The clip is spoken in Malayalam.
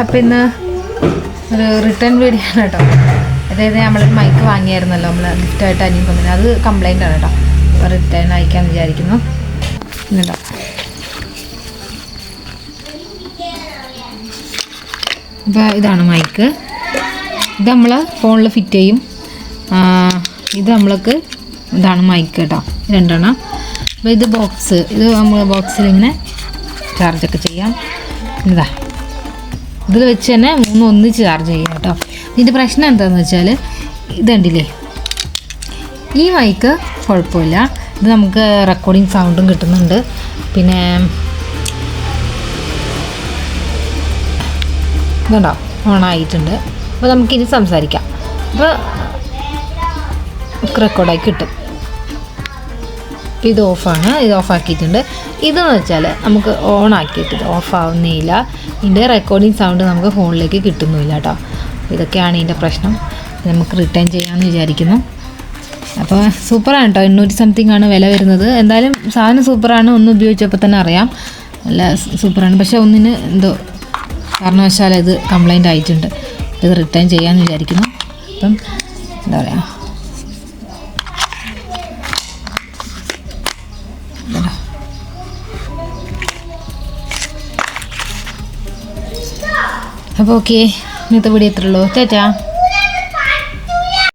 അപ്പോൾ ഇന്ന് ഒരു റിട്ടേൺ വീഡിയോ ആണ് കേട്ടോ. അതായത് നമ്മളൊരു മൈക്ക് വാങ്ങിയായിരുന്നല്ലോ നമ്മൾ ഗിഫ്റ്റായിട്ട് അനിയും കൊണ്ടിന് അത് കംപ്ലൈന്റ് ആണ് കേട്ടോ. അപ്പോൾ റിട്ടേൺ അയക്കാമെന്ന് വിചാരിക്കുന്നു. കേട്ടോ അപ്പോൾ ഇതാണ് മൈക്ക് ഇത് നമ്മൾ ഫോണിൽ ഫിറ്റ് ചെയ്യും. ഇത് നമ്മൾക്ക് ഇതാണ് മൈക്ക് കേട്ടോ രണ്ടെണ്ണം. അപ്പോൾ ഇത് ബോക്സ് ഇത് നമ്മൾ ബോക്സിൽ ഇങ്ങനെ ചാർജൊക്കെ ചെയ്യാം. ഇതാ. ഇതിൽ വെച്ച് തന്നെ മൂന്ന് ഒന്നിച്ച് ചാർജ് ചെയ്യാം കേട്ടോ. ഇതിന്റെ പ്രശ്നം എന്താണെന്ന് വെച്ചാൽ ഇത് കണ്ടില്ലേ ഈ മൈക്ക് കുഴപ്പമില്ല. ഇത് നമുക്ക് റെക്കോർഡിങ് സൗണ്ടും കിട്ടുന്നുണ്ട്. പിന്നെ ഇതുണ്ടോ? ഓണായിട്ടുണ്ട് അപ്പോൾ നമുക്കിനി സംസാരിക്കാം. അപ്പോൾ റെക്കോർഡായി കിട്ടും. ഇത് ഓഫാണ്. ഇത് ഓഫാക്കിയിട്ടുണ്ട്. ഇതെന്ന് വെച്ചാൽ നമുക്ക് ഓൺ ആക്കിയിട്ട് ഓഫ് ആവുന്നില്ല ഇതിന്റെ റെക്കോർഡിങ് സൗണ്ട് നമുക്ക് ഫോണിലേക്ക് കിട്ടുന്നില്ല കേട്ടോ. ഇതൊക്കെയാണ് ഇതിന്റെ പ്രശ്നം. നമുക്ക് റിട്ടേൺ ചെയ്യാമെന്ന് വിചാരിക്കുന്നു. അപ്പോൾ സൂപ്പറാണ് കേട്ടോ. എണ്ണൂറ്റി സംതിങ് ആണ് വില വരുന്നത്. എന്തായാലും സാധനം സൂപ്പറാണ്. ഒന്ന് ഉപയോഗിച്ചപ്പോൾ തന്നെ അറിയാം. നല്ല സൂപ്പറാണ്. പക്ഷേ ഒന്നിന് എന്തോ കാരണവശാൽ ഇത് കംപ്ലൈന്റ് ആയിട്ടുണ്ട്. ഇത് റിട്ടേൺ ചെയ്യാമെന്ന് വിചാരിക്കുന്നു. അപ്പം എന്താ പറയുക അപ്പോൾ ഓക്കെ ഇന്നത്തെ വീഡിയോ എത്രയുള്ളൂ ചേച്ചാ